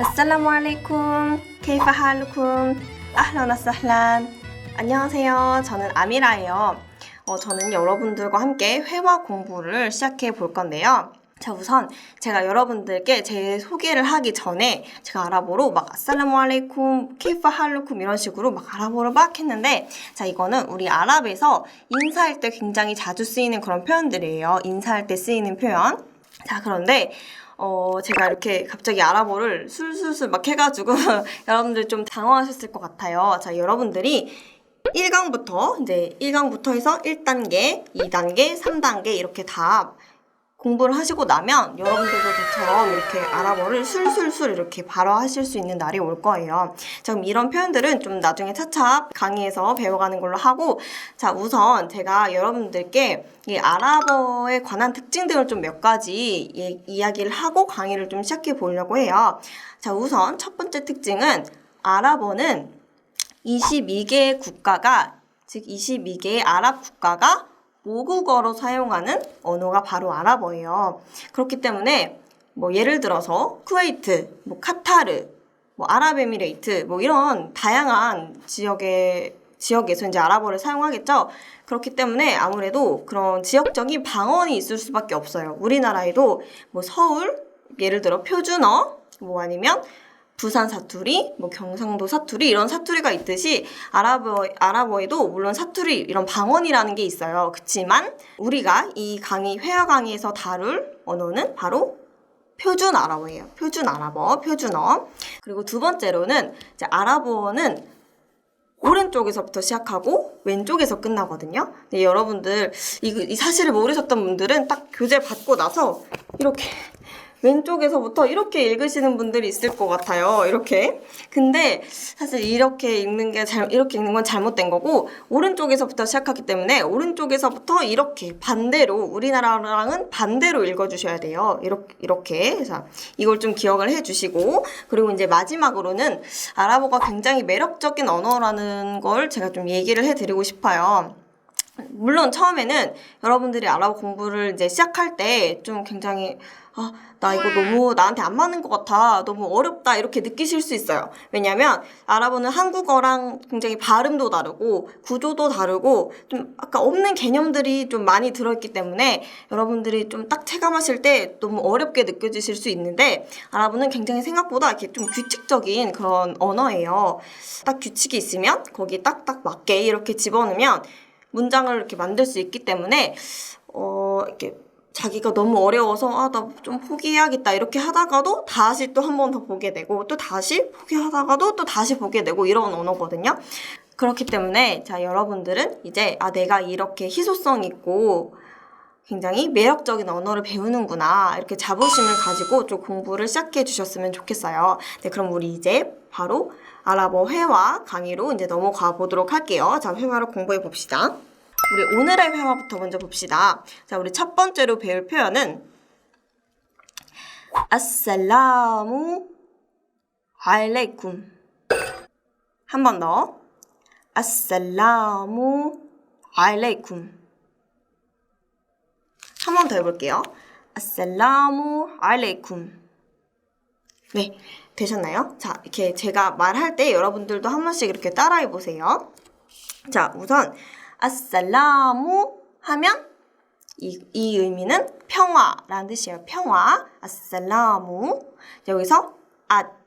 السلام عليكم كيف حالكم أهلا وسهلا 안녕하세요 저는 아미라예요 어, 저는 여러분들과 함께 회화 공부를 시작해 볼 건데요 자 우선 제가 여러분들께 제 소개를 하기 전에 제가 아랍어로 막 아살라무 알레이쿰 케이프 할루쿰 이런 식으로 막 아랍어를 막 했는데 자 이거는 우리 아랍에서 인사할 때 굉장히 자주 쓰이는 그런 표현들이에요 인사할 때 쓰이는 표현 자 그런데 어, 제가 이렇게 갑자기 아랍어를 술술술 막 해가지고 여러분들 좀 당황하셨을 것 같아요. 자, 여러분들이 1강부터 이제 1강부터 해서 1단계, 2단계, 3단계 이렇게 다 공부를 하시고 나면 여러분들도 저처럼 이렇게 아랍어를 술술술 이렇게 발화하실 수 있는 날이 올 거예요. 자, 그럼 이런 표현들은 좀 나중에 차차 강의에서 배워가는 걸로 하고 자, 우선 제가 여러분들께 이 아랍어에 관한 특징들을 좀 몇 가지 예, 이야기를 하고 강의를 좀 시작해 보려고 해요. 자, 우선 첫 번째 특징은 아랍어는 22개의 국가가 즉 22개의 아랍 국가가 모국어로 사용하는 언어가 바로 아랍어예요. 그렇기 때문에 뭐 예를 들어서 쿠웨이트, 뭐 카타르, 뭐 아랍에미레이트 뭐 이런 다양한 지역의 지역에서 이제 아랍어를 사용하겠죠. 그렇기 때문에 아무래도 그런 지역적인 방언이 있을 수밖에 없어요. 우리나라에도 뭐 서울 예를 들어 표준어 뭐 아니면 부산 사투리, 뭐 경상도 사투리 이런 사투리가 있듯이 아랍어 아랍어에도 물론 사투리 이런 방언이라는 게 있어요. 그렇지만 우리가 이 강의 회화 강의에서 다룰 언어는 바로 표준 아랍어예요. 표준 아랍어, 표준어. 그리고 두 번째로는 이제 아랍어는 오른쪽에서부터 시작하고 왼쪽에서 끝나거든요. 근데 여러분들 이, 이 사실을 모르셨던 분들은 딱 교재 받고 나서 이렇게 왼쪽에서부터 이렇게 읽으시는 분들이 있을 것 같아요. 이렇게. 근데 사실 이렇게 읽는 게 잘, 이렇게 읽는 건 잘못된 거고, 오른쪽에서부터 시작하기 때문에 오른쪽에서부터 이렇게 반대로, 우리나라랑은 반대로 읽어주셔야 돼요. 이렇게, 이렇게. 그래서 이걸 좀 기억을 해 주시고, 그리고 이제 마지막으로는 아랍어가 굉장히 매력적인 언어라는 걸 제가 좀 얘기를 해 드리고 싶어요. 물론 처음에는 여러분들이 아랍어 공부를 이제 시작할 때 좀 굉장히 아, 나 이거 너무 나한테 안 맞는 것 같아. 너무 어렵다. 이렇게 느끼실 수 있어요. 왜냐면 아랍어는 한국어랑 굉장히 발음도 다르고 구조도 다르고 좀 아까 없는 개념들이 좀 많이 들어있기 때문에 여러분들이 좀 딱 체감하실 때 너무 어렵게 느껴지실 수 있는데 아랍어는 굉장히 생각보다 이렇게 좀 규칙적인 그런 언어예요. 딱 규칙이 있으면 거기 딱딱 맞게 이렇게 집어넣으면 문장을 이렇게 만들 수 있기 때문에 어 이렇게 자기가 너무 어려워서 아 나 좀 포기해야겠다 이렇게 하다가도 다시 또 한 번 더 보게 되고 또 다시 포기하다가도 또 다시 보게 되고 이런 언어거든요. 그렇기 때문에 자 여러분들은 이제 아 내가 이렇게 희소성 있고 굉장히 매력적인 언어를 배우는구나 이렇게 자부심을 가지고 좀 공부를 시작해 주셨으면 좋겠어요. 네 그럼 우리 이제 바로 아랍어 회화 강의로 이제 넘어가 보도록 할게요. 자 회화를 공부해 봅시다. 우리 오늘의 회화부터 먼저 봅시다. 자, 우리 첫 번째로 배울 표현은 아살라무 알레이쿰 한 번 더. 아살라무 알레이쿰 한 번 더 해볼게요. 아살라무 알레이쿰 네, 되셨나요? 자, 이렇게 제가 말할 때 여러분들도 한 번씩 이렇게 따라해 보세요. 자, 우선 아살라무 하면 이, 이 의미는 평화라는 뜻이에요. 평화. 아살라무. 여기서 앗.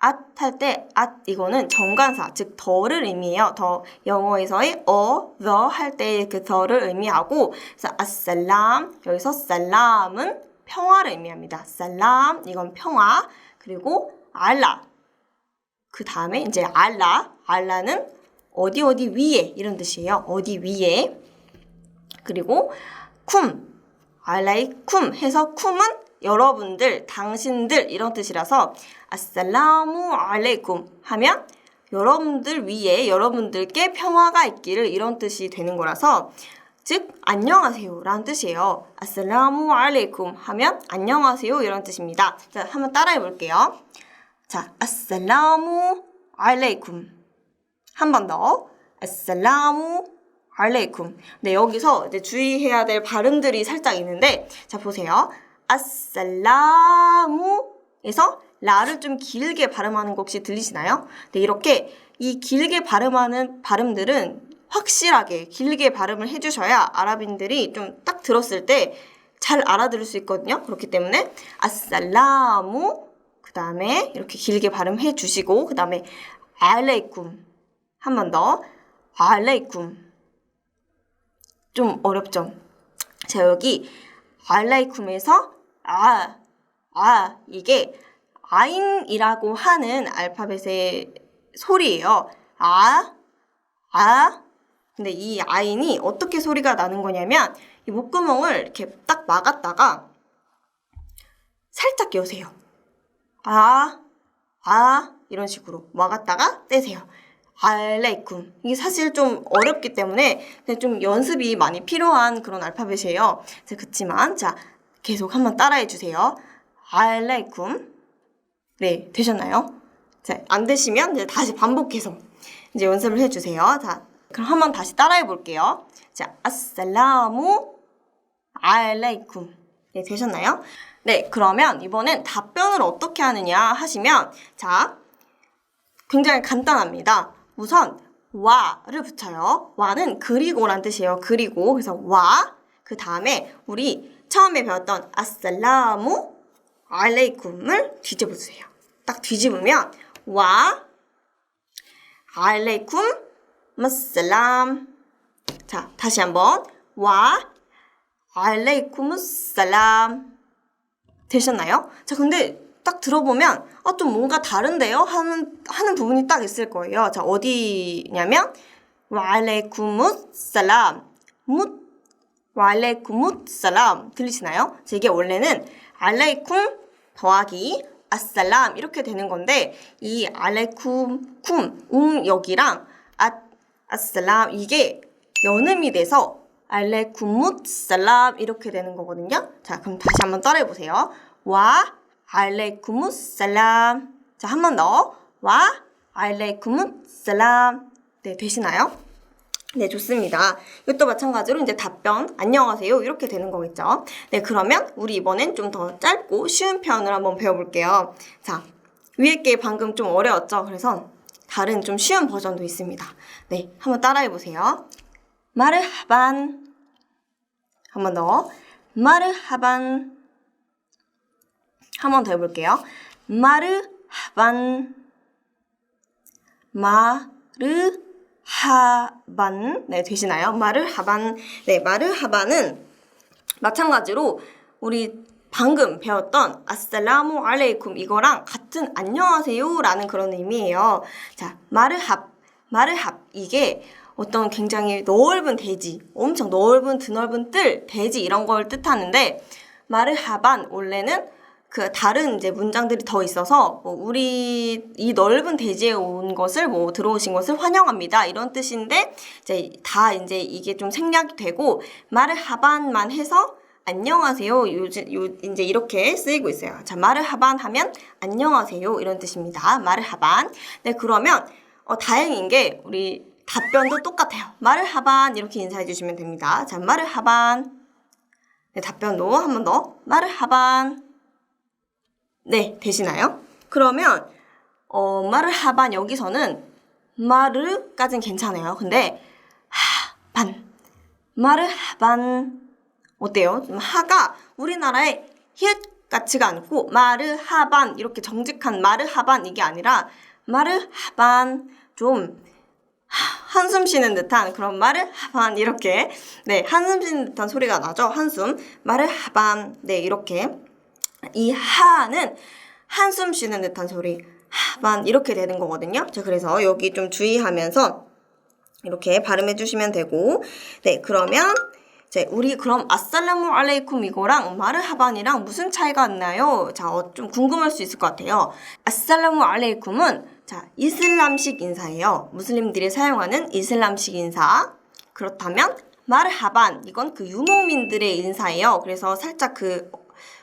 앗할 때, 앗, 이거는 정관사, 즉, 더를 의미해요. 더, 영어에서의 어, the 할 때의 그 더를 의미하고, 그래서 아살람, 여기서 살람은 평화를 의미합니다. 살람, 이건 평화. 그리고 알라. 그 다음에 이제 알라. 알라는 어디 어디 위에 이런 뜻이에요. 어디 위에. 그리고 쿰. 알라이 쿰 해서 쿰은 여러분들, 당신들 이런 뜻이라서 아살라무 알레이쿰 하면 여러분들 위에 여러분들께 평화가 있기를 이런 뜻이 되는 거라서 즉 안녕하세요 라는 뜻이에요. 아살라무 알레이쿰 하면 안녕하세요 이런 뜻입니다. 자, 한번 따라해 볼게요. 자, 아살라무 알레이쿰 한 번 더. 아살라무 알레이쿰. 네, 여기서 이제 주의해야 될 발음들이 살짝 있는데 자, 보세요. 아살라무에서 라를 좀 길게 발음하는 거 혹시 들리시나요? 네, 이렇게 이 길게 발음하는 발음들은 확실하게 길게 발음을 해주셔야 아랍인들이 좀 딱 들었을 때 잘 알아들을 수 있거든요. 그렇기 때문에 아살라무 그 다음에 이렇게 길게 발음해 주시고 그 다음에 알레이쿰 한 번 더 알레이쿰 좀 어렵죠? 자 여기 알레이쿰에서 아, 아 이게 아인이라고 하는 알파벳의 소리예요. 아, 아. 근데 이 아인이 어떻게 소리가 나는 거냐면 이 목구멍을 이렇게 딱 막았다가 살짝 여세요. 아, 아 이런 식으로 막았다가 떼세요. 알레이쿰. 이게 사실 좀 어렵기 때문에 좀 연습이 많이 필요한 그런 알파벳이에요. 자, 그치만 자 계속 한번 따라해 주세요. 알레이쿰. 네, 되셨나요? 자, 안 되시면 이제 다시 반복해서 이제 연습을 해 주세요. 자, 그럼 한번 다시 따라해 볼게요. 자, 아살라무 알레이쿰. 네, 되셨나요? 네, 그러면 이번엔 답변을 어떻게 하느냐 하시면, 자, 굉장히 간단합니다. 우선, 와를 붙여요. 와는 그리고란 뜻이에요. 그리고. 그래서 와, 그 다음에 우리 처음에 배웠던 아살라무 알레이쿰을 뒤집어주세요. 딱 뒤집으면, 와, 알레이쿰, 마살람. 자, 다시 한번. 와, 알레이쿰 살람. 되셨나요? 자, 근데 딱 들어보면, 아, 좀 뭔가 다른데요? 하는, 하는 부분이 딱 있을 거예요. 자, 어디냐면, 와 알레이쿰 살람. 무, 와알레이쿰 살람. 들리시나요? 자, 이게 원래는 알레이쿰 더하기 아살람 이렇게 되는 건데 이 알레쿰 쿰, 웅 여기랑 아, 아살람 이게 연음이 돼서 알레쿰 살람 이렇게 되는 거거든요. 자, 그럼 다시 한번 따라해 보세요. 와 알레쿰 살람. 자, 한 번 더. 와 알레쿰 살람. 네, 되시나요? 네, 좋습니다. 이것도 마찬가지로 이제 답변, 안녕하세요. 이렇게 되는 거겠죠. 네, 그러면 우리 이번엔 좀 더 짧고 쉬운 표현을 한번 배워볼게요. 자, 위에 게 방금 좀 어려웠죠? 그래서 다른 좀 쉬운 버전도 있습니다. 네, 한번 따라해보세요. 마르하반. 한번 더. 마르하반. 한번 더 해볼게요. 마르하반. 마르 하반 네 되시나요? 마르 하반 네 마르 하반은 마찬가지로 우리 방금 배웠던 아살라무 알레이쿰 이거랑 같은 안녕하세요라는 그런 의미예요. 자 마르합 마르합 이게 어떤 굉장히 넓은 대지, 엄청 넓은 드넓은 뜰, 대지 이런 걸 뜻하는데 마르하반 원래는 그 다른 이제 문장들이 더 있어서 뭐 우리 이 넓은 대지에 온 것을 뭐 들어오신 것을 환영합니다. 이런 뜻인데 이제 다 이제 이게 좀 생략이 되고 말을 하반만 해서 안녕하세요. 요즘 요 이제 이렇게 쓰이고 있어요. 자 말을 하반 하면 안녕하세요. 이런 뜻입니다. 말을 하반. 네 그러면 어 다행인 게 우리 답변도 똑같아요. 말을 하반 이렇게 인사해 주시면 됩니다. 자 말을 하반. 네 답변도 한 번 더. 말을 하반 네, 되시나요? 그러면 어, 마르 하반 여기서는 마르까진 괜찮아요. 근데 하반. 마르 하반. 어때요? 좀 하가 우리나라의 히읗 같지가 않고 마르 하반. 이렇게 정직한 마르 하반 이게 아니라 마르 하반. 좀 한숨 쉬는 듯한 그런 마르 하반. 이렇게. 네 한숨 쉬는 듯한 소리가 나죠. 한숨. 마르 하반. 네 이렇게 이 하는 한숨 쉬는 듯한 소리 하만 이렇게 되는 거거든요. 자 그래서 여기 좀 주의하면서 이렇게 발음해 주시면 되고 네 그러면 이제 우리 그럼 아살라무 알레이쿰 이거랑 마르하반이랑 무슨 차이가 있나요? 자, 어, 좀 궁금할 수 있을 것 같아요. 아살라무 알레이쿰은 자, 이슬람식 인사예요. 무슬림들이 사용하는 이슬람식 인사. 그렇다면 마르하반 이건 그 유목민들의 인사예요. 그래서 살짝 그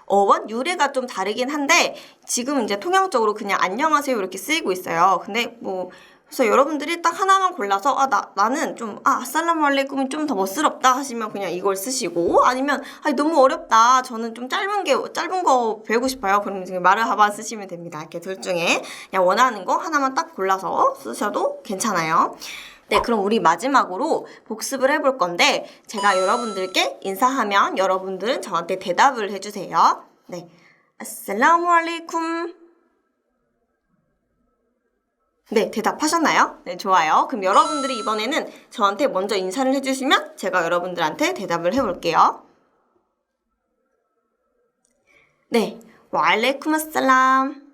어원 유래가 좀 다르긴 한데 지금 이제 통용적으로 그냥 안녕하세요 이렇게 쓰이고 있어요. 근데 뭐 그래서 여러분들이 딱 하나만 골라서 아 나 나는 좀 아 아살라무 알레이쿰이 좀 더 멋스럽다 하시면 그냥 이걸 쓰시고 아니면 아 너무 어렵다 저는 좀 짧은 게 짧은 거 배우고 싶어요 그러면 지금 마르하바 쓰시면 됩니다 이렇게 둘 중에 그냥 원하는 거 하나만 딱 골라서 쓰셔도 괜찮아요. 네, 그럼 우리 마지막으로 복습을 해볼 건데 제가 여러분들께 인사하면 여러분들은 저한테 대답을 해주세요. 네, 아살라무 알레이쿰. 네, 대답하셨나요? 네, 좋아요. 그럼 여러분들이 이번에는 저한테 먼저 인사를 해주시면 제가 여러분들한테 대답을 해볼게요. 네, 와알레이쿰 아살람.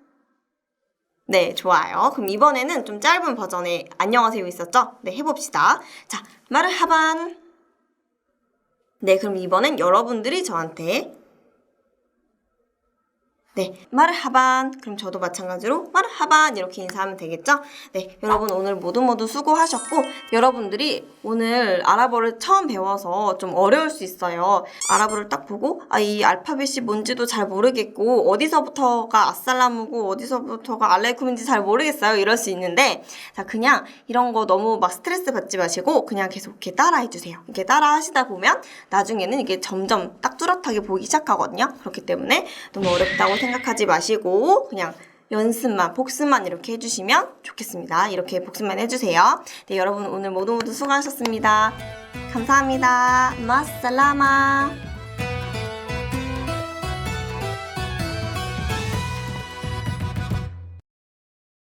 네, 좋아요. 그럼 이번에는 좀 짧은 버전의 안녕하세요 있었죠? 네, 해봅시다. 자, 마르하반. 네, 그럼 이번엔 여러분들이 저한테 네, 마르하반. 그럼 저도 마찬가지로 마르하반 이렇게 인사하면 되겠죠? 네, 여러분 오늘 모두 모두 수고하셨고 여러분들이 오늘 아랍어를 처음 배워서 좀 어려울 수 있어요. 아랍어를 딱 보고 아, 이 알파벳이 뭔지도 잘 모르겠고 어디서부터가 아살라무고 어디서부터가 알레이쿰인지 잘 모르겠어요. 이럴 수 있는데 자, 그냥 이런 거 너무 막 스트레스 받지 마시고 그냥 계속 이렇게 따라해 주세요. 이렇게 따라 하시다 보면 나중에는 이게 점점 딱 뚜렷하게 보이기 시작하거든요. 그렇기 때문에 너무 어렵다고 생각하지 마시고 그냥 연습만, 복습만 이렇게 해주시면 좋겠습니다. 이렇게 복습만 해주세요. 네, 여러분 오늘 모두 모두 수고하셨습니다. 감사합니다. 마살라마.